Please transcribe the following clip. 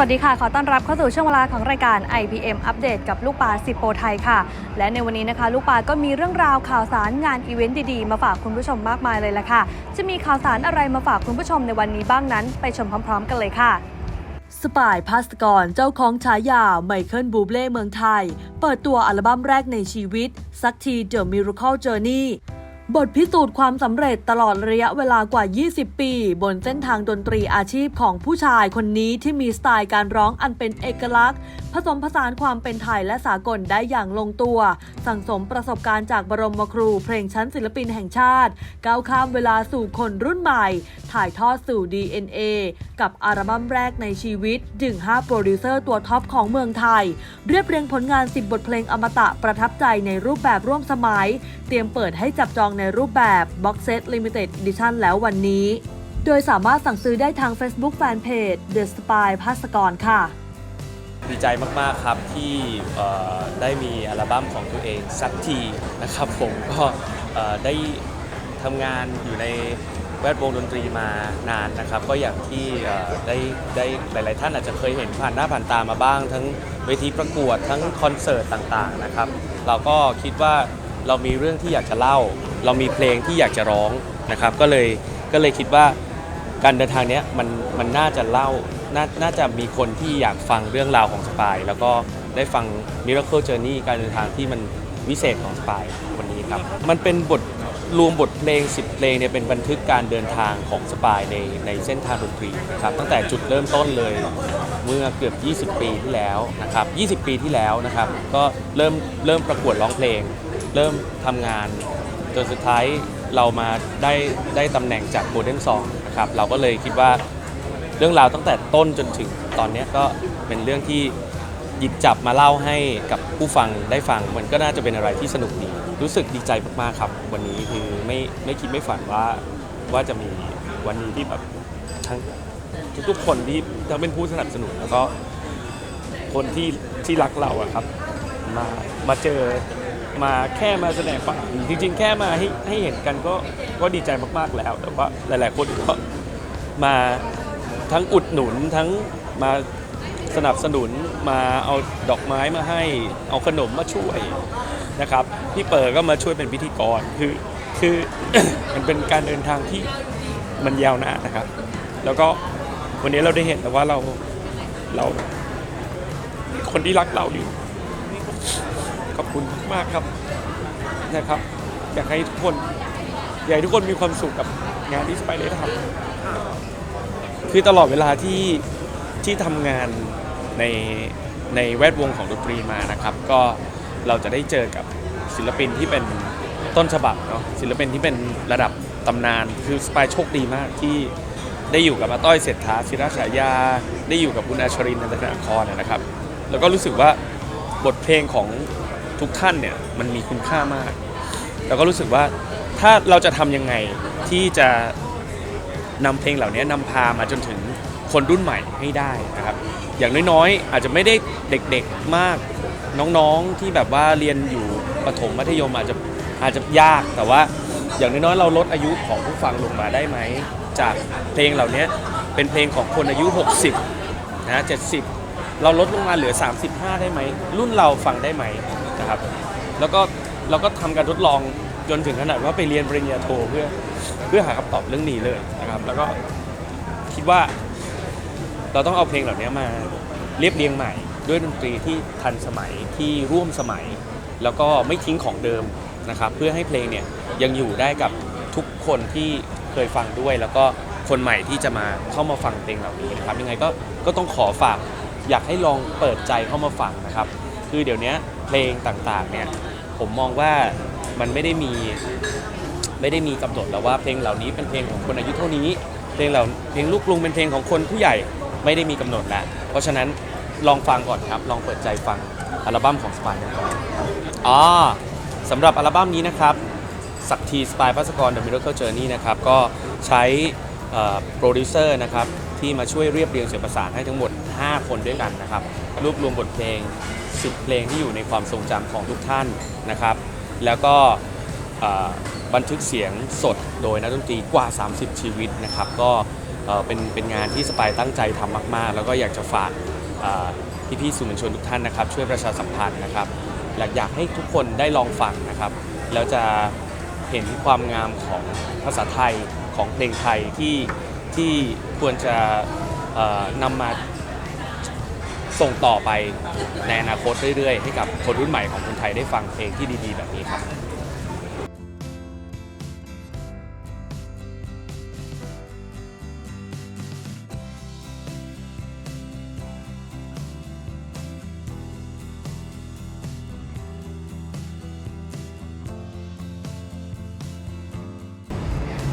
วัสดีค่ะ ขอต้อนรับเข้าสู่ช่วงเวลาของรายการ IPM อัปเดตกับลูกปลาสิโปไทยค่ะ และในวันนี้นะคะ ลูกปลาก็มีเรื่องราวข่าวสารงานอีเวนต์ดีๆ มาฝากคุณผู้ชมมากมายเลยละค่ะ จะมีข่าวสารอะไรมาฝากคุณผู้ชมในวันนี้บ้างนั้น ไปชมพร้อม ๆ กันเลยค่ะสปายพาสกรเจ้าของฉายาไมเคิลบูเล่เมืองไทย เปิดตัวอัลบั้มแรกในชีวิต สักที The Miracle Journey บทพิสูจน์ความสำเร็จตลอดระยะเวลากว่า 20 ปี บนเส้นทางดนตรีอาชีพของผู้ชายคนนี้ที่มีสไตล์การร้องอันเป็นเอกลักษณ์ ผสมผสานความเป็นไทยและสากลได้อย่างลงตัว สั่งสมประสบการณ์จากบรมครูเพลงชั้นศิลปินแห่งชาติ ก้าวข้ามเวลาสู่คนรุ่นใหม่ ถ่ายทอดสู่ DNA กับอัลบั้มแรกในชีวิต ดึง 5 โปรดิวเซอร์ตัวท็อปของเมืองไทย เรียบเรียงผลงาน 10 บทเพลงอมตะประทับใจในรูปแบบร่วมสมัย เตรียมเปิดให้จับจองในรูปแบบ Box Set Limited Edition แล้ววันนี้ โดยสามารถสั่งซื้อได้ทาง Facebook Fanpage The Spy ภาสกรค่ะ ดีใจมาก ๆ ครับที่ได้มีอัลบั้มของตัวเองสักทีนะครับผมก็ได้ทำงานอยู่ในแวดวงดนตรีมานานนะครับ ก็อย่างที่ได้ได้หลาย ๆ ท่านอาจจะเคยเห็นผ่านหน้าผ่านตามาบ้าง ทั้งเวทีประกวดทั้งคอนเสิร์ตต่าง ๆ นะครับ เราก็คิดว่าเรามีเรื่องที่อยากจะเล่า เรามีเพลงที่อยากจะร้องนะครับ ก็เลยก็เลยคิดว่าการเดินทางเนี้ยมันมันน่าจะเล่านาน่าจะมีคนที่อยากฟังเรื่องราวของสปาย แล้วก็ได้ฟัง Miracle Journey การเดินทางที่มันวิเศษของสปายวันนี้ครับ มันเป็นบทรวมบทเพลง 10 เพลงเนี่ยเป็นบันทึกการเดินทางของสปายในในเส้นทางดนตรีครับตั้งแต่จุดเริ่มต้นเลยเมื่อเกือบ 20 ปีที่แล้วนะครับ 20 ปีที่แล้วนะครับ ก็เริ่มเริ่มประกวดร้องเพลง เริ่มทำงาน จนสุดท้ายเรามาได้ได้ตำแหน่งจากโ o ลเด้นซองนะครับเราก็เลยคิดว่าเรื่องราวตั้งแต่ต้นจนถึงตอนเนี้ยก็เป็นเรื่องที่หยิบจับมาเล่าให้กับผู้ฟังได้ฟัง มันก็น่าจะเป็นอะไรที่สนุกดี รู้สึกดีใจมากๆครับ วันนี้คือไม่ไม่คิดไม่ฝันว่าว่าจะมีวันนี้ที่แบบทั้งทุกๆคนที่ทั้งเป็นผู้สนับสนุนแล้วก็คนที่ที่รักเราอะครับ มามาเจอ มาแค่มาแสดงความจริง ๆ แค่มาให้ให้เห็นกันก็ก็ดีใจมากๆแล้ว แต่ว่าหลาย ๆ คนก็มาทั้งอุดหนุนทั้งมาสนับสนุนมาเอาดอกไม้มาให้เอาขนมมาช่วยนะครับพี่เปิร์ก็มาช่วยเป็นพิธีกรคือคือ มันเป็นการเดินทางที่มันยาวนานนะครับ แล้วก็วันนี้เราได้เห็นแล้วว่าเราเรา คนที่รักเราอยู่ ขอบคุณมากครับนะครับอยากให้ทุกคนอยากให้ทุกคนมีความสุขกับงานที่สไปเดทำคือตลอดเวลาที่ที่ทำงานในในแวดวงของดนตรีมานะครับ ก็เราจะได้เจอกับศิลปินที่เป็นต้นฉบับเนาะศิลปินที่เป็นระดับตำนานคือสปายโชคดีมากที่ได้อยู่กับอาต้อยเศรษฐาศิราฉายา ได้อยู่กับคุณอาชรินนันทนาครนะครับ แล้วก็รู้สึกว่าบทเพลงของ ทุกท่านเนี่ยมันมีคุณค่ามาก แล้วก็รู้สึกว่าถ้าเราจะทำยังไงที่จะนำเพลงเหล่านี้นำพามาจนถึงคนรุ่นใหม่ให้ได้นะครับ อย่างน้อยๆ อาจจะไม่ได้เด็กๆมากน้องๆที่แบบว่าเรียนอยู่ประถมมัธยมอาจจะอาจจะยากแต่ว่าอย่างน้อยๆเราลดอายุของผู้ฟังลงมาได้ไหม จากเพลงเหล่านี้เป็นเพลงของคนอายุ 60นะ70 เราลดลงมาเหลือ 35 ได้ไหม รุ่นเราฟังได้ไหม นะครับแล้วก็เราก็ทำการทดลองจนถึงขนาดว่าไปเรียนปริญญาโทเพื่อเพื่อหาคำตอบเรื่องนี้เลยนะครับ แล้วก็คิดว่าเราต้องเอาเพลงเหล่านี้มาเรียบเรียงใหม่ ด้วยดนตรีที่ทันสมัยที่ร่วมสมัย แล้วก็ไม่ทิ้งของเดิมนะครับ เพื่อให้เพลงเนี่ยยังอยู่ได้กับทุกคนที่เคยฟังด้วย แล้วก็คนใหม่ที่จะมาเข้ามาฟังเพลงเหล่านี้นะครับยังไงก็ก็ต้องขอฝากอยากให้ลองเปิดใจเข้ามาฟังนะครับ คือเดี๋ยวนี้ เพลงต่างๆเนี่ยผมมองว่ามันไม่ได้มีไม่ได้มีกำหนดแล้วว่าเพลงเหล่านี้เป็นเพลงของคนอายุเท่านี้ เพลงเหล่าเพลงลูกกรุงเป็นเพลงของคนผู้ใหญ่ไม่ได้มีกำหนดแล้วเพราะฉะนั้นลองฟังก่อนครับ ลองเปิดใจฟังอัลบั้มของสปายกันก่อนอ๋อสำหรับอัลบั้มนี้นะครับสักทีสปายพัสกร The Miracle Journey นะครับก็ใช้โปรดิวเซอร์นะครับที่มาช่วยเรียบเรียงเสียงประสานให้ทั้งหมด 5 คนด้วยกันนะครับรวบรวมบทเพลง 10 เพลงที่อยู่ในความทรงจำของทุกท่านนะครับ แล้วก็บันทึกเสียงสดโดยนักดนตรีกว่า 30 ชีวิตนะครับ ก็เป็นเป็นงานที่สปายตั้งใจทำมาก ๆ แล้วก็อยากจะฝากอ่พี่ๆสื่อมวลชนทุกท่านนะครับ ช่วยประชาสัมพันธ์นะครับอยากให้ทุกคนได้ลองฟังนะครับ แล้วจะเห็นความงามของภาษาไทยของเพลงไทยที่ที่ควรจะนำมา ส่งต่อไปในอนาคตเรื่อยๆ ให้กับคนรุ่นใหม่ของคนไทยได้ฟังเพลงที่ดีๆ แบบนี้ครับ